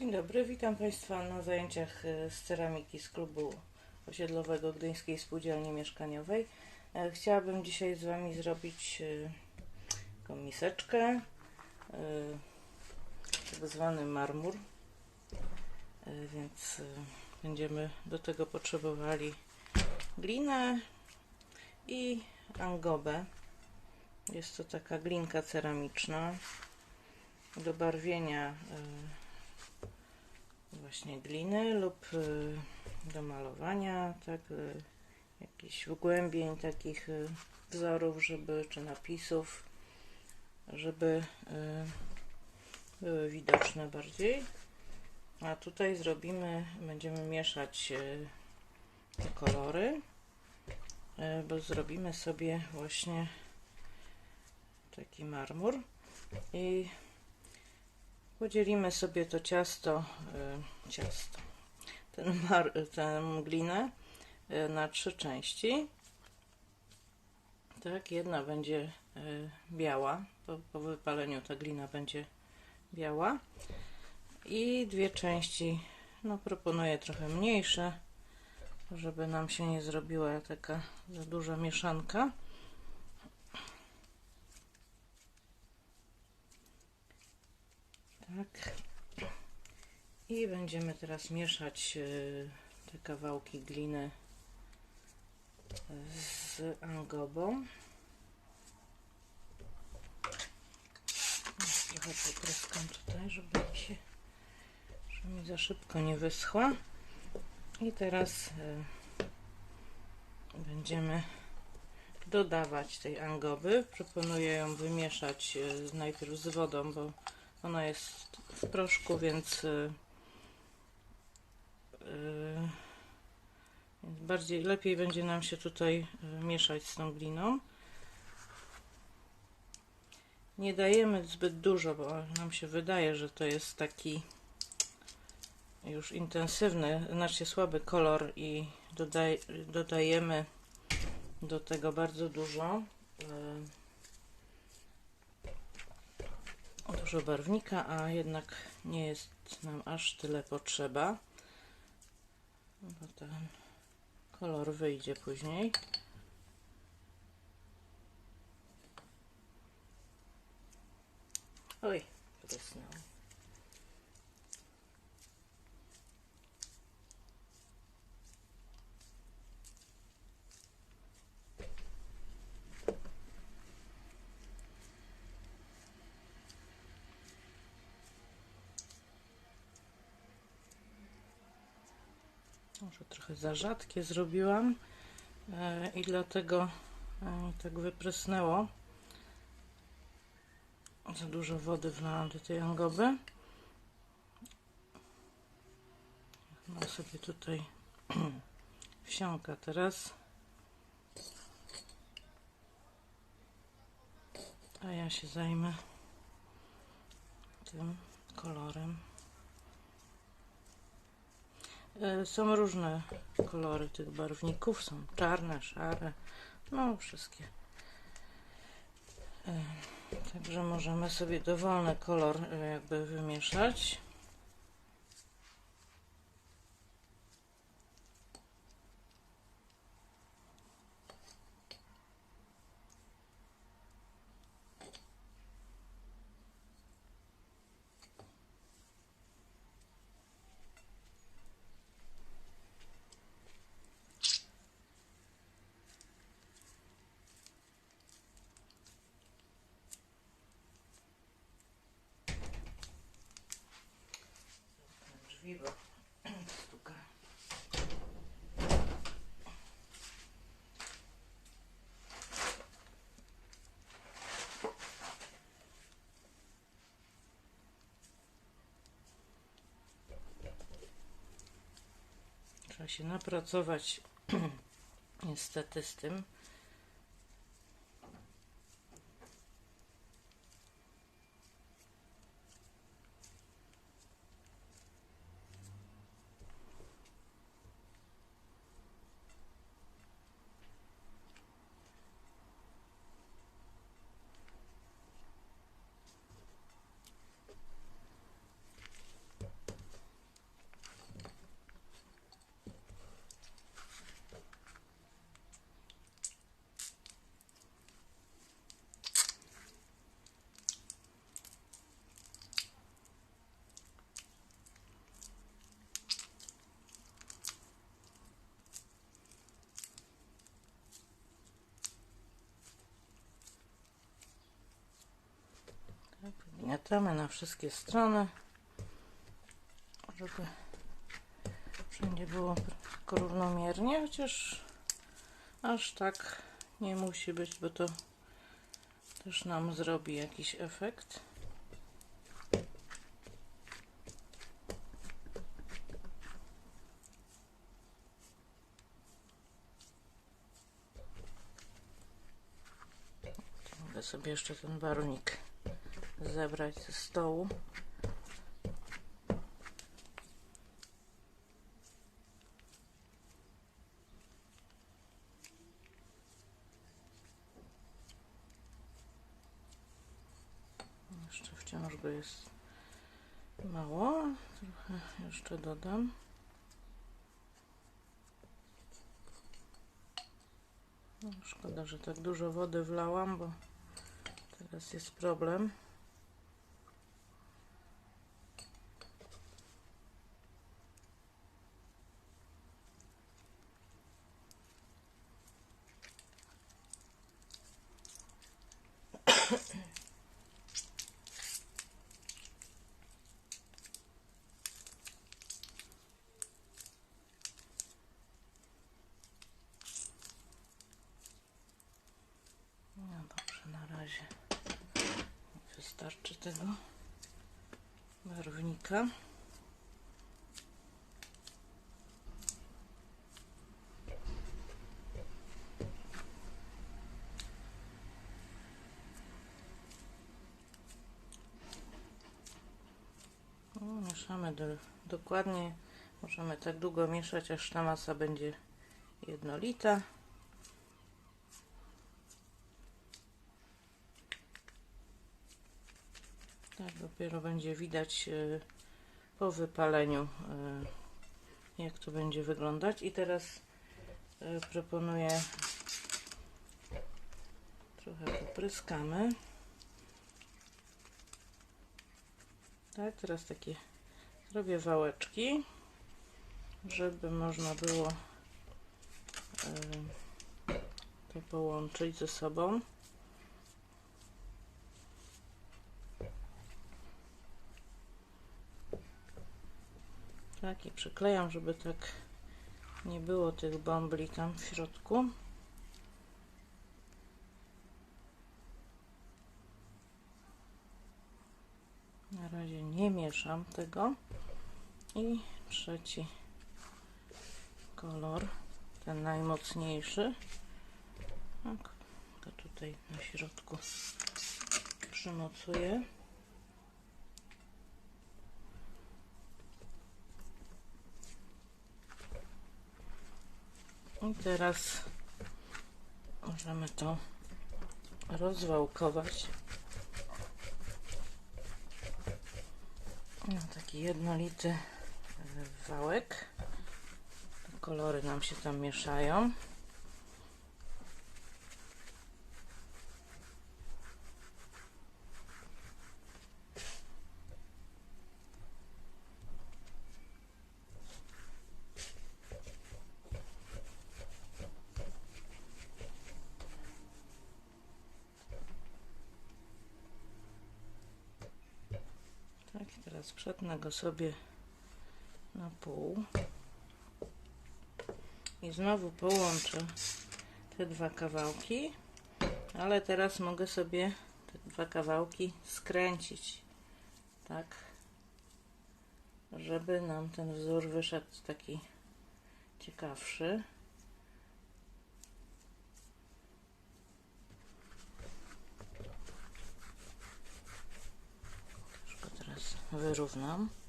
Dzień dobry, witam Państwa na zajęciach e, z ceramiki z klubu osiedlowego Gdyńskiej Spółdzielni Mieszkaniowej. E, Chciałabym dzisiaj z Wami zrobić e, taką miseczkę, tak zwany marmur, więc będziemy do tego potrzebowali glinę i angobę. Jest to taka glinka ceramiczna do barwienia właśnie gliny lub y, do malowania, tak, y, jakichś wgłębień takich y, wzorów, żeby, czy napisów, żeby były widoczne bardziej. A tutaj zrobimy, będziemy mieszać te kolory, bo zrobimy sobie właśnie taki marmur i Podzielimy sobie to ciasto, y, ciasto, ten mar, tę glinę y, na trzy części. Tak, jedna będzie y, biała, po, po wypaleniu ta glina będzie biała. I dwie części, no proponuję trochę mniejsze, żeby nam się nie zrobiła taka za duża mieszanka. Tak. I będziemy teraz mieszać y, te kawałki gliny z angobą. Trochę popryskam tutaj, żeby mi się żeby mi za szybko nie wyschła. I teraz y, będziemy dodawać tej angoby. Proponuję ją wymieszać y, najpierw z wodą, bo ona jest w proszku, więc, yy, więc bardziej lepiej będzie nam się tutaj yy, mieszać z tą gliną. Nie dajemy zbyt dużo, bo nam się wydaje, że to jest taki już intensywny, znaczy słaby kolor i dodaj, dodajemy do tego bardzo dużo. Yy, dużo barwnika, a jednak nie jest nam aż tyle potrzeba. Bo ten kolor wyjdzie później. Oj, prysnął. Może trochę za rzadkie zrobiłam e, i dlatego e, tak wyprysnęło. Za dużo wody wlałam do tej angoby. Ona sobie tutaj wsiąka teraz. A ja się zajmę tym kolorem. E, Są różne kolory tych barwników, są czarne, szare, no wszystkie. E, Także możemy sobie dowolny kolor e, jakby wymieszać. Drzwi, bo stuka. Trzeba się napracować niestety z tym. Przewracamy na wszystkie strony, żeby wszędzie było tylko równomiernie, chociaż aż tak nie musi być, bo to też nam zrobi jakiś efekt. Mogę sobie jeszcze ten baronik zebrać ze stołu. Jeszcze wciąż go jest mało. Trochę jeszcze dodam. No, szkoda, że tak dużo wody wlałam, bo teraz jest problem. No dobrze, na razie wystarczy tego barwnika. No, mieszamy do, dokładnie. Możemy tak długo mieszać, aż ta masa będzie jednolita. Tak, dopiero będzie widać e, po wypaleniu, e, jak to będzie wyglądać. I teraz e, proponuję trochę popryskamy. Tak, teraz takie robię wałeczki, żeby można było to połączyć ze sobą. Tak, i przyklejam, żeby tak nie było tych bombli tam w środku. Na razie nie mieszam tego. I trzeci kolor, ten najmocniejszy. Tak, to tutaj na środku przymocuję. I teraz możemy to rozwałkować. No, taki jednolity wałek. Kolory nam się tam mieszają. Tak, teraz przetnę go sobie na pół. I znowu połączę te dwa kawałki, ale teraz mogę sobie te dwa kawałki skręcić, tak, żeby nam ten wzór wyszedł taki ciekawszy. Teraz wyrównam.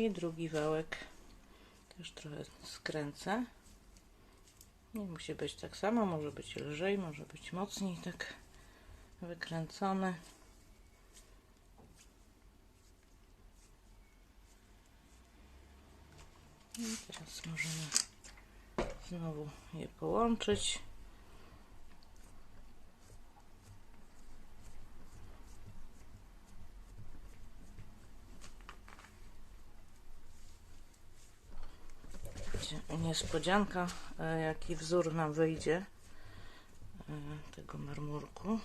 I drugi wałek też trochę skręcę. Nie musi być tak samo, może być lżej, może być mocniej tak wykręcony. I teraz możemy znowu je połączyć. Niespodzianka, e, jaki wzór nam wyjdzie e, tego marmurku.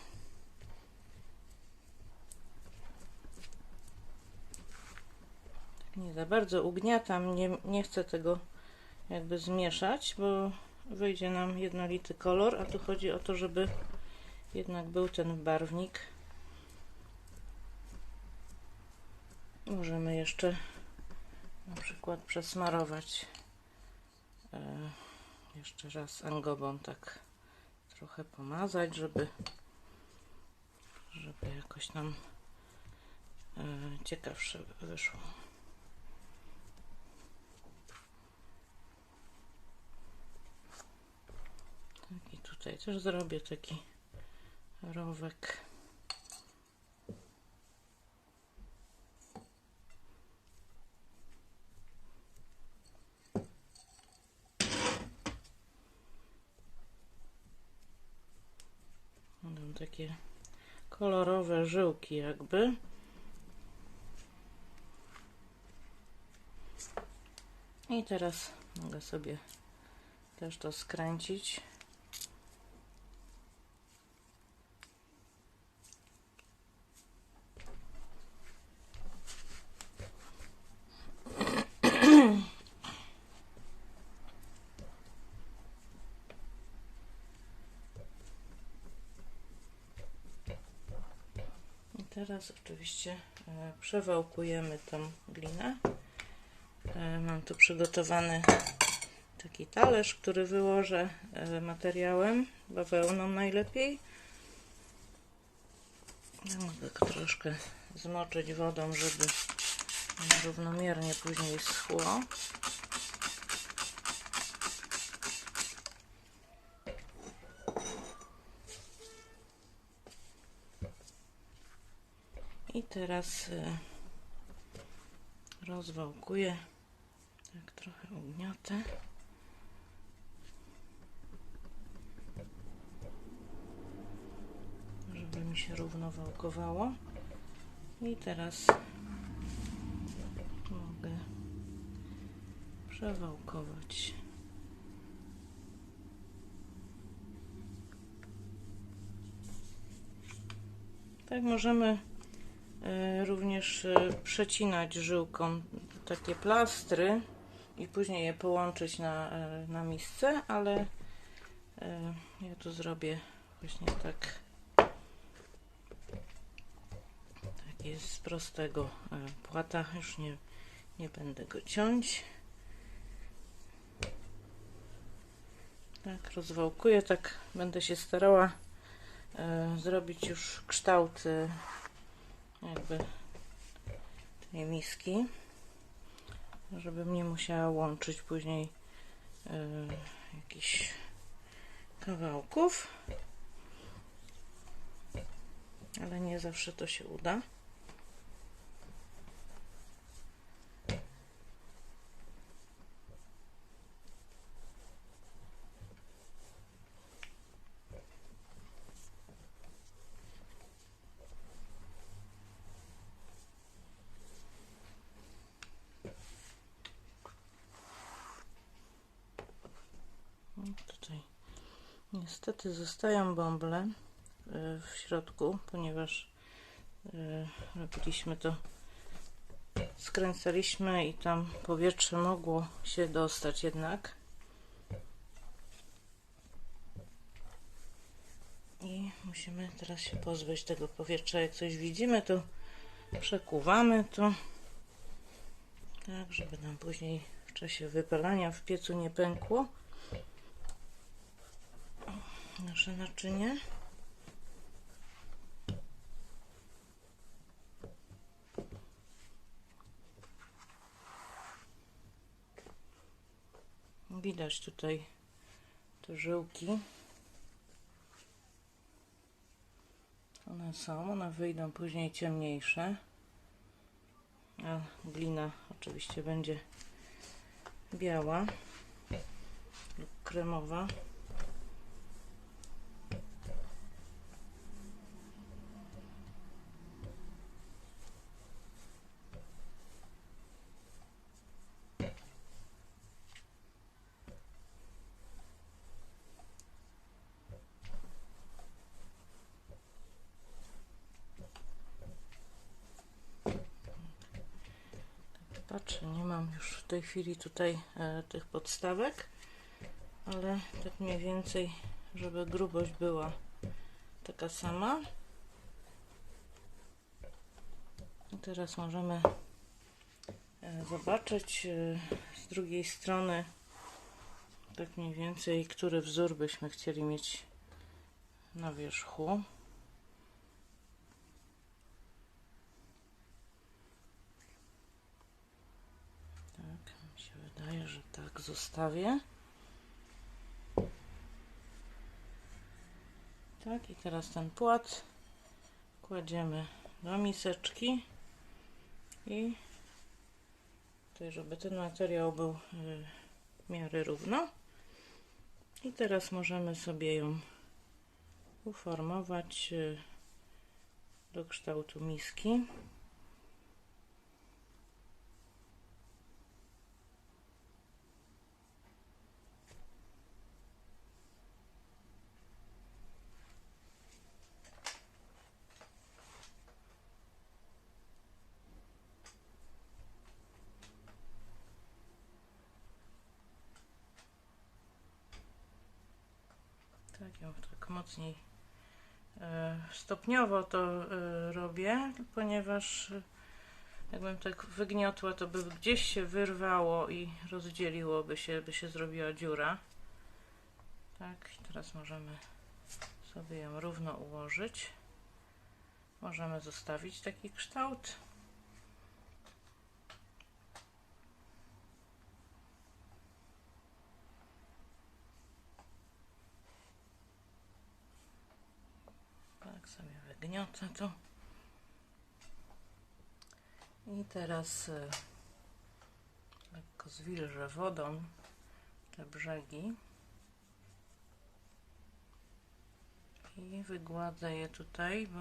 Tak Nie za bardzo ugniatam, nie, nie chcę tego jakby zmieszać, bo wyjdzie nam jednolity kolor, a tu chodzi o to, żeby jednak był ten barwnik. Możemy jeszcze na przykład przesmarować jeszcze raz angobą tak trochę pomazać, żeby żeby jakoś nam e, ciekawsze wyszło. Tak i tutaj też zrobię taki rowek. Takie kolorowe żyłki jakby. I teraz mogę sobie też to skręcić. I teraz oczywiście e, przewałkujemy tą glinę. E, Mam tu przygotowany taki talerz, który wyłożę e, materiałem, bawełną najlepiej. Ja mogę go troszkę zmoczyć wodą, żeby równomiernie później schło. I teraz e, rozwałkuję, tak trochę ugniotę. Żeby mi się równo wałkowało. I teraz mogę przewałkować. Tak możemy również e, przecinać żyłką takie plastry i później je połączyć na, e, na misce, ale ja tu zrobię właśnie tak. Tak jest z prostego płata już nie, nie będę go ciąć. Tak rozwałkuję tak będę się starała zrobić już kształt jakby tej miski żebym nie musiała łączyć później e, jakichś kawałków. Ale nie zawsze to się uda No, Tutaj niestety zostają bąble y, w środku, ponieważ y, robiliśmy to, skręcaliśmy i tam powietrze mogło się dostać jednak. I musimy teraz się pozbyć tego powietrza. Jak coś widzimy, to przekuwamy to, tak, żeby nam później w czasie wypalania w piecu nie pękło nasze naczynie. Widać tutaj te żyłki. One są, one wyjdą później ciemniejsze. A glina oczywiście będzie biała lub kremowa. Patrzę, nie mam już w tej chwili tutaj e, tych podstawek, ale tak mniej więcej, żeby grubość była taka sama. I teraz możemy e, zobaczyć e, z drugiej strony tak mniej więcej, który wzór byśmy chcieli mieć na wierzchu. Tak, mi się wydaje, że tak zostawię. Tak, i teraz ten płat kładziemy do miseczki i tutaj, żeby ten materiał był y, w miarę równo. I teraz możemy sobie ją uformować y, do kształtu miski. Tak, ją e, stopniowo to e, robię, ponieważ e, jakbym tak wygniotła, to by gdzieś się wyrwało i rozdzieliłoby się, by się zrobiła dziura. Tak, teraz możemy sobie ją równo ułożyć. Możemy zostawić taki kształt. Tak sobie wygniotę to. I teraz y, lekko zwilżę wodą te brzegi i wygładzę je tutaj, bo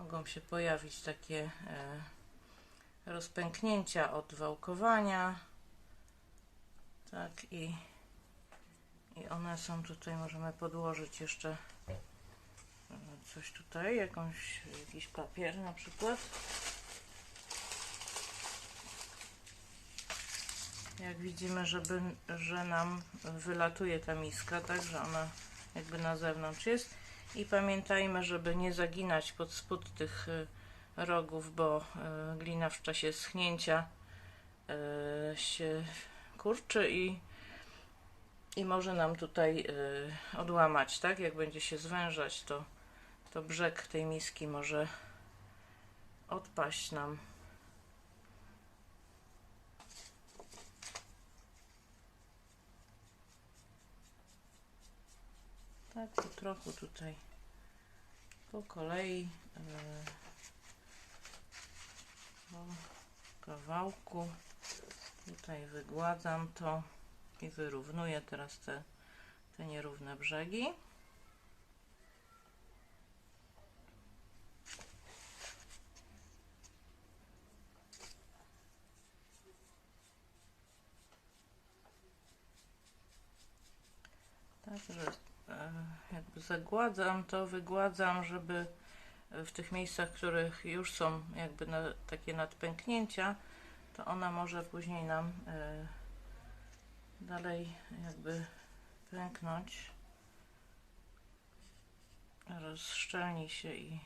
mogą się pojawić takie e, rozpęknięcia od wałkowania. Tak i, i one są tutaj, możemy podłożyć jeszcze e, coś tutaj, jakąś, jakiś papier na przykład. Jak widzimy, żeby, że nam wylatuje ta miska, tak, że ona jakby na zewnątrz jest. I pamiętajmy, żeby nie zaginać pod spód tych y, rogów, bo y, glina w czasie schnięcia y, się kurczy i, i może nam tutaj odłamać, tak? Jak będzie się zwężać, to, to brzeg tej miski może odpaść nam. Tak, po trochu tutaj po kolei e, po kawałku tutaj wygładzam to i wyrównuję teraz te, te nierówne brzegi. Także e, jakby zagładzam to, wygładzam, żeby w tych miejscach, których już są jakby na, takie nadpęknięcia, to ona może później nam e, dalej jakby pęknąć. Rozszczelni się i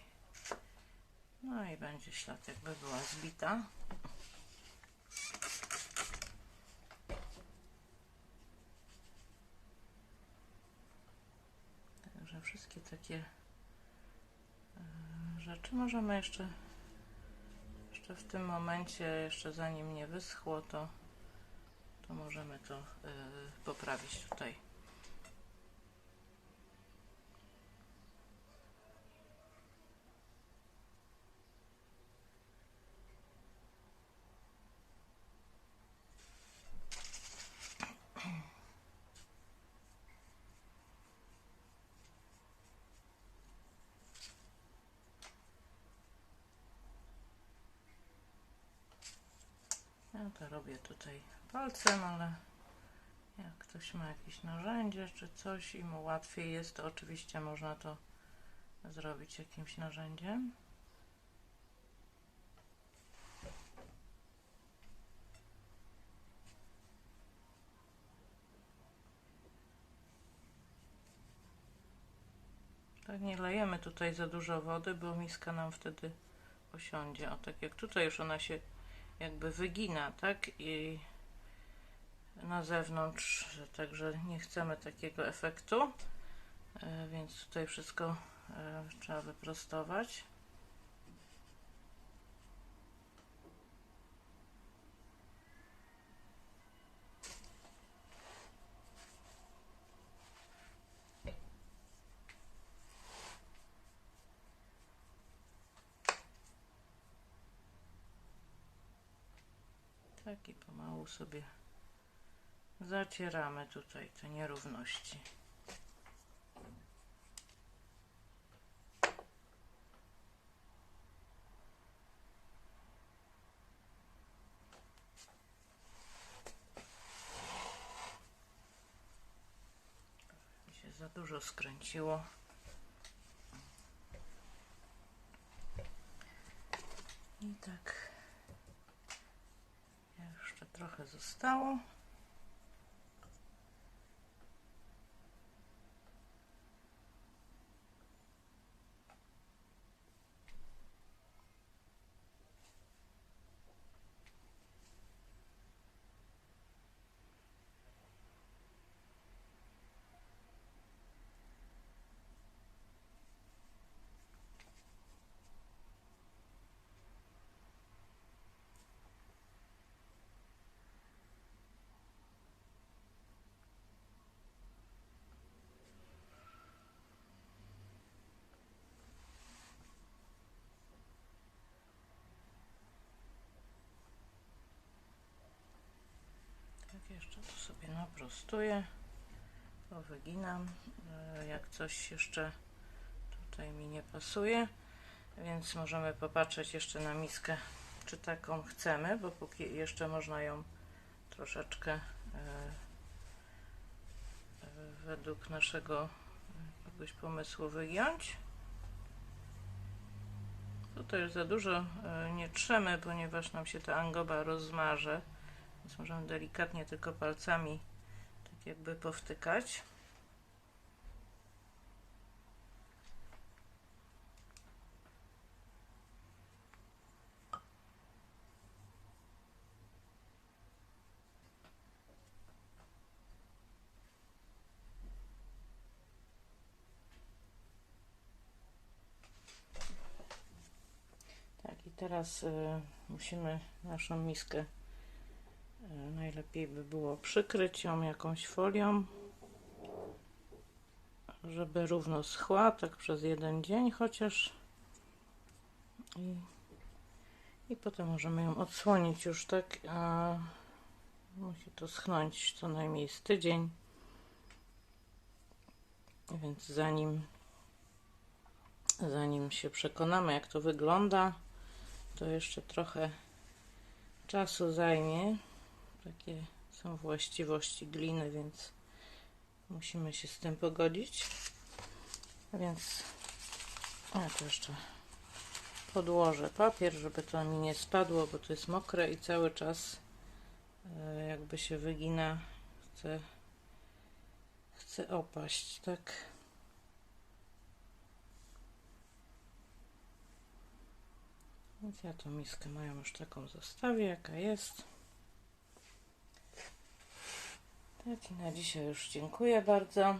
no i będzie ślad jakby była zbita. Także wszystkie takie rzeczy możemy jeszcze jeszcze w tym momencie, jeszcze zanim nie wyschło, to, to możemy to e, poprawić tutaj. Ja to robię tutaj palcem, ale jak ktoś ma jakieś narzędzie czy coś i mu łatwiej jest, to oczywiście można to zrobić jakimś narzędziem. Tak, nie lejemy tutaj za dużo wody, bo miska nam wtedy osiądzie. O, tak jak tutaj już ona się jakby wygina, tak? I na zewnątrz, także nie chcemy takiego efektu, e, więc tutaj wszystko e, trzeba wyprostować. Tak i pomału sobie zacieramy tutaj te nierówności. Za dużo skręciło. I tak jeszcze trochę zostało. Tak, jeszcze tu sobie naprostuję, powyginam. E, Jak coś jeszcze tutaj mi nie pasuje, więc możemy popatrzeć jeszcze na miskę, czy taką chcemy, bo póki jeszcze można ją troszeczkę e, e, według naszego jakiegoś pomysłu wygiąć. Tutaj już za dużo nie trzemy, ponieważ nam się ta angoba rozmarze. Więc możemy delikatnie tylko palcami tak jakby powtykać. Tak, teraz y, musimy naszą miskę Najlepiej by było przykryć ją jakąś folią, żeby równo schła, tak przez jeden dzień chociaż. I, i potem możemy ją odsłonić już tak. A musi to schnąć co najmniej z tydzień. Więc zanim, zanim się przekonamy, jak to wygląda, to jeszcze trochę czasu zajmie. Takie są właściwości gliny, więc musimy się z tym pogodzić. Więc ja to jeszcze podłożę papier, żeby to mi nie spadło, bo to jest mokre i cały czas e, jakby się wygina, chce, chce opaść, tak? Więc ja tą miskę moją już taką zostawię, jaka jest. Tak i na dzisiaj już dziękuję bardzo.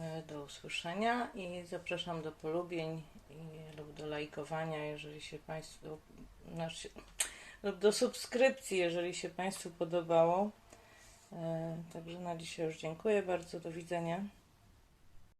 E, Do usłyszenia i zapraszam do polubień i, lub do lajkowania, jeżeli się Państwu, znaczy, lub do subskrypcji, jeżeli się Państwu podobało. E, Także na dzisiaj już dziękuję bardzo. Do widzenia.